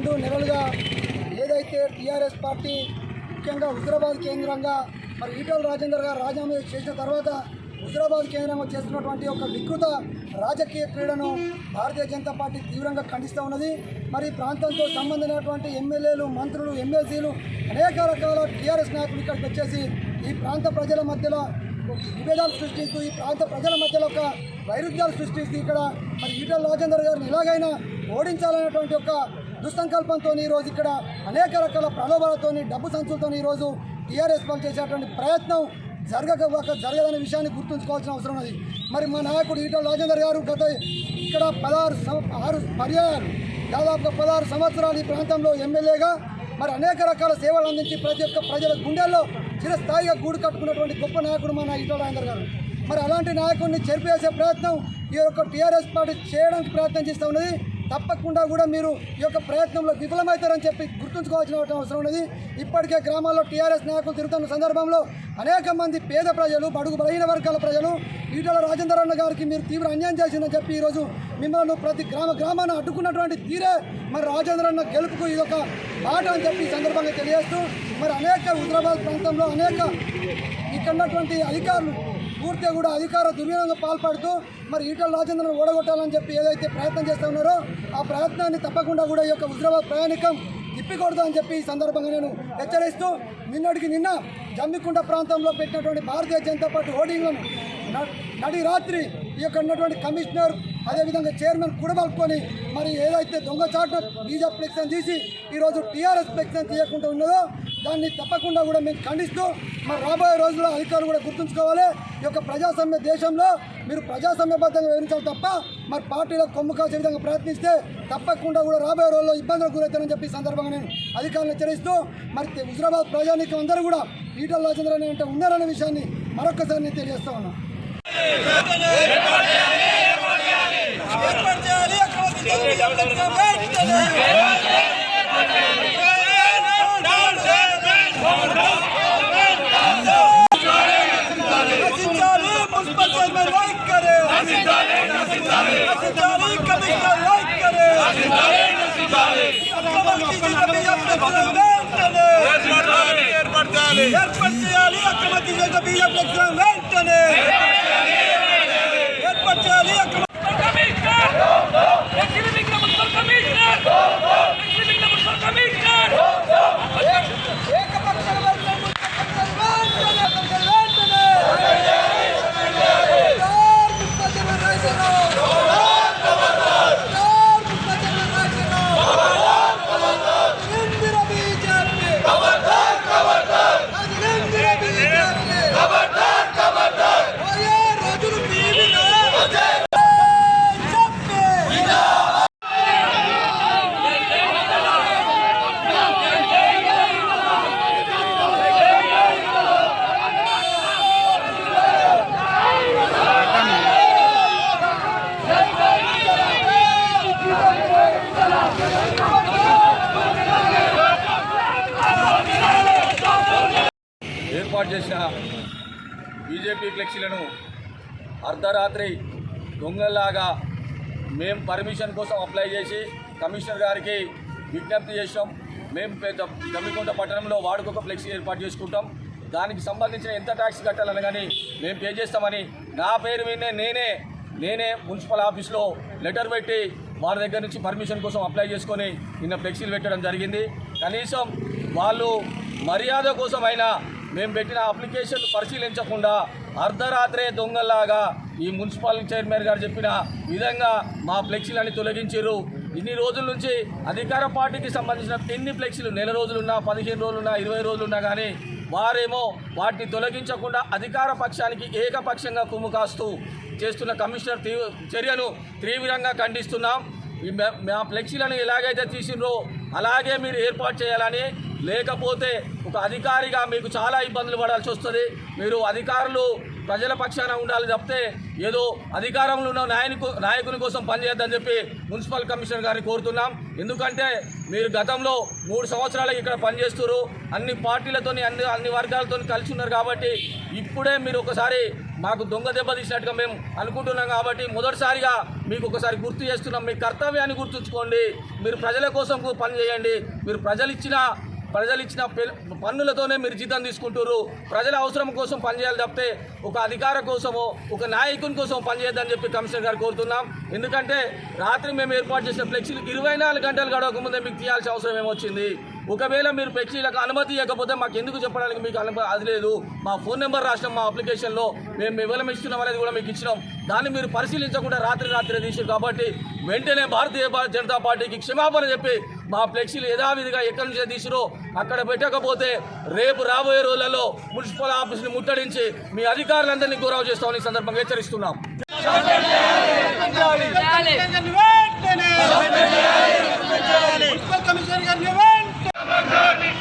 రెండు నెలలుగా ఏదైతే టీఆర్ఎస్ పార్టీ ముఖ్యంగా హుజరాబాద్ కేంద్రంగా మరి ఈటల రాజేందర్ గారు రాజీనామా చేసిన తర్వాత హుజరాబాద్ కేంద్రంగా చేస్తున్నటువంటి ఒక వికృత రాజకీయ క్రీడను భారతీయ జనతా పార్టీ తీవ్రంగా ఖండిస్తూ ఉన్నది. మరి ఈ ప్రాంతంతో సంబంధించినటువంటి ఎమ్మెల్యేలు మంత్రులు ఎమ్మెల్సీలు అనేక రకాల టీఆర్ఎస్ నాయకులు ఇక్కడికి వచ్చేసి ఈ ప్రాంత ప్రజల మధ్యలో విభేదాలు సృష్టిస్తూ ఈ ప్రాంత ప్రజల మధ్యలో ఒక వైరుధ్యాలు సృష్టిస్తూ ఇక్కడ మరి ఈటల రాజేందర్ గారిని ఎలాగైనా ఓడించాలనేటువంటి ఒక దుస్సంకల్పంతో ఈరోజు ఇక్కడ అనేక రకాల ప్రలోభాలతో డబ్బు సంచులతో ఈరోజు టీఆర్ఎస్ పాలు చేసేటువంటి ప్రయత్నం జరగక జరగదనే విషయాన్ని గుర్తుంచుకోవాల్సిన అవసరం ఉన్నది. మరి మా నాయకుడు ఈటల రాజేందర్ గారు గత ఇక్కడ పదహారు ఆరు పర్యాయాలు దాదాపుగా పదహారు సంవత్సరాలు ఈ ప్రాంతంలో ఎమ్మెల్యేగా మరి అనేక రకాల సేవలు అందించి ప్రతి ఒక్క ప్రజల గుండెల్లో చిరస్థాయిగా గూడు కట్టుకున్నటువంటి గొప్ప నాయకుడు మన ఈటల రాజేందర్ గారు. మరి అలాంటి నాయకుడిని చెరిపేసే ప్రయత్నం ఈ యొక్క టీఆర్ఎస్ పార్టీ చేయడానికి ప్రయత్నం చేస్తూ ఉన్నది. తప్పకుండా కూడా మీరు ఈ యొక్క ప్రయత్నంలో విఫలమవుతారని చెప్పి గుర్తుంచుకోవాల్సిన అవసరం ఉన్నది. ఇప్పటికే గ్రామాల్లో టీఆర్ఎస్ నాయకులు తిరుగుతున్న సందర్భంలో అనేక మంది పేద ప్రజలు బడుగు బలహీన వర్గాల ప్రజలు ఈటల రాజేందర్ అన్న గారికి మీరు తీవ్ర అన్యాయం చేసిందని చెప్పి ఈరోజు మిమ్మల్ని ప్రతి గ్రామ గ్రామాన్ని అడ్డుకున్నటువంటి తీరే మరి రాజేంద్ర అన్న గెలుపుకు ఇది ఒక బాట అని చెప్పి ఈ సందర్భంగా తెలియజేస్తూ మరి అనేక హుజరాబాద్ ప్రాంతంలో అనేక ఇక్కడ ఉన్నటువంటి అధికారులు పూర్తిగా కూడా అధికార దుర్వినియోగం పాల్పడుతూ మరి ఈటల రాజేంద్రను ఓడగొట్టాలని చెప్పి ఏదైతే ప్రయత్నం చేస్తూ ఉన్నారో ఆ ప్రయత్నాన్ని తప్పకుండా కూడా ఈ యొక్క హుజరాబాద్ ప్రయాణికం తిప్పికొడతా అని చెప్పి ఈ సందర్భంగా నేను హెచ్చరిస్తూ నిన్నటికి నిన్న జమ్మికుంట ప్రాంతంలో పెట్టినటువంటి భారతీయ జనతా పార్టీ హోర్డింగ్లను నడి రాత్రి ఈ యొక్క ఉన్నటువంటి కమిషనర్ అదేవిధంగా చైర్మన్ కుడబలుపుకొని మరి ఏదైతే దొంగచాటు బీజేపీ ఫ్లెక్షన్ తీసి ఈరోజు టీఆర్ఎస్ ఫ్లెక్షన్ తీయకుండా ఉన్నదో దాన్ని తప్పకుండా కూడా మేము ఖండిస్తూ మరి రాబోయే రోజుల్లో అధికారులు కూడా గుర్తుంచుకోవాలి. ఈ యొక్క ప్రజాస్వామ్య దేశంలో మీరు ప్రజాస్వామ్యబద్ధంగా వివరించాలి తప్ప మరి పార్టీలో కొమ్ము కాసే విధంగా ప్రయత్నిస్తే తప్పకుండా కూడా రాబోయే రోజుల్లో ఇబ్బందులకు గురవుతారని చెప్పి ఈ సందర్భంగా నేను అధికారులను హెచ్చరిస్తూ మరి హుజరాబాద్ ప్రజానీకం అందరూ కూడా ఈటల రాజేంద్ర అని అంటే ఉన్నారనే విషయాన్ని మరొకసారి నేను తెలియజేస్తా ఉన్నాను. రచించాలి ఏర్పాటు చేయాలి అక్రమం చేసిన బీజేపీ వెంటనే ఏర్పాటు చేయాలి అక్రమ ఏర్పాటు చేసిన బీజేపీ ఫ్లెక్సీలను అర్ధరాత్రి దొంగల్లాగా మేము పర్మిషన్ కోసం అప్లై చేసి కమిషనర్ గారికి విజ్ఞప్తి చేసాం మేము పెద్ద గమ్మికుంట పట్టణంలో వాడుకొక ఫ్లెక్సీ ఏర్పాటు చేసుకుంటాం. దానికి సంబంధించిన ఎంత ట్యాక్స్ కట్టాలని కానీ మేము పే చేస్తామని నా పేరు మీదనే నేనే నేనే మున్సిపల్ ఆఫీస్లో లెటర్ పెట్టి వారి దగ్గర నుంచి పర్మిషన్ కోసం అప్లై చేసుకొని నిన్న ఫ్లెక్సీలు పెట్టడం జరిగింది. కనీసం వాళ్ళు మర్యాద కోసమైనా మేము పెట్టిన అప్లికేషన్ పరిశీలించకుండా అర్ధరాత్రే దొంగల్లాగా ఈ మున్సిపల్ చైర్మన్ గారు చెప్పిన విధంగా మా ఫ్లెక్సీలని తొలగించారు ఇన్ని రోజుల నుంచి అధికార పార్టీకి సంబంధించిన ఎన్ని ఫ్లెక్సీలు నెల రోజులున్నా పదిహేను రోజులున్నా ఇరవై రోజులున్నా కానీ వారేమో వాటిని తొలగించకుండా అధికార పక్షానికి ఏకపక్షంగా కుమ్ము కాస్తూ చేస్తున్న కమిషనర్ తీవ్ర చర్యను తీవ్రంగా ఖండిస్తున్నాం. ఈ మా ఫ్లెక్సీలను ఎలాగైతే తీసిండ్రో అలాగే మీరు ఏర్పాటు చేయాలని లేకపోతే ఒక అధికారిగా మీకు చాలా ఇబ్బందులు పడాల్సి వస్తుంది. మీరు అధికారులు ప్రజల పక్షాన ఉండాలి తప్పితే ఏదో అధికారంలో ఉన్న నాయకు నాయకుని కోసం పనిచేద్దని చెప్పి మున్సిపల్ కమిషనర్ గారిని కోరుతున్నాం. ఎందుకంటే మీరు గతంలో మూడు సంవత్సరాలు ఇక్కడ పనిచేస్తున్నారు అన్ని పార్టీలతోని అన్ని అన్ని వర్గాలతో కలిసి ఉన్నారు కాబట్టి ఇప్పుడే మీరు ఒకసారి మాకు దొంగ దెబ్బ తీసినట్టుగా మేము అనుకుంటున్నాం కాబట్టి మొదటిసారిగా మీకు ఒకసారి గుర్తు చేస్తున్నాం. మీ కర్తవ్యాన్ని గుర్తుంచుకోండి. మీరు ప్రజల కోసం పని చేయండి. మీరు ప్రజలు ఇచ్చిన ప్రజలు ఇచ్చిన పన్నులతోనే మీరు జీతం తీసుకుంటారు ప్రజల అవసరం కోసం పనిచేయాలి తప్పితే ఒక అధికార కోసమో ఒక నాయకుని కోసం పనిచేయద్దని చెప్పి కమిషనర్ గారు కోరుతున్నాం. ఎందుకంటే రాత్రి మేము ఏర్పాటు చేసిన ఫ్లెక్సీలు ఇరవై నాలుగు గంటలు గడవక ముందే మీకు తీయాల్సిన అవసరం ఏమొచ్చింది? ఒకవేళ మీరు ఫ్లెక్సీలకు అనుమతి ఇవ్వకపోతే మాకు ఎందుకు చెప్పడానికి మీకు అనుమతి అది లేదు. మా ఫోన్ నెంబర్ రాసినాం మా అప్లికేషన్లో మేము వివరం ఇస్తున్నాం అనేది కూడా మీకు ఇచ్చినాం. దాన్ని మీరు పరిశీలించకుండా రాత్రి రాత్రి తీసారు కాబట్టి వెంటనే భారతీయ జనతా పార్టీకి క్షమాపణ చెప్పి మా ఫ్లెక్సీలు యథావిధిగా ఎక్కడి నుంచి తీసిరో అక్కడ పెట్టకపోతే రేపు రాబోయే రోజులలో మున్సిపల్ ఆఫీస్ని ముట్టడించి మీ అధికారులందరినీ గౌరవ చేస్తామని ఈ సందర్భంగా హెచ్చరిస్తున్నాం. కమిషనర్ గారిని వెంటనే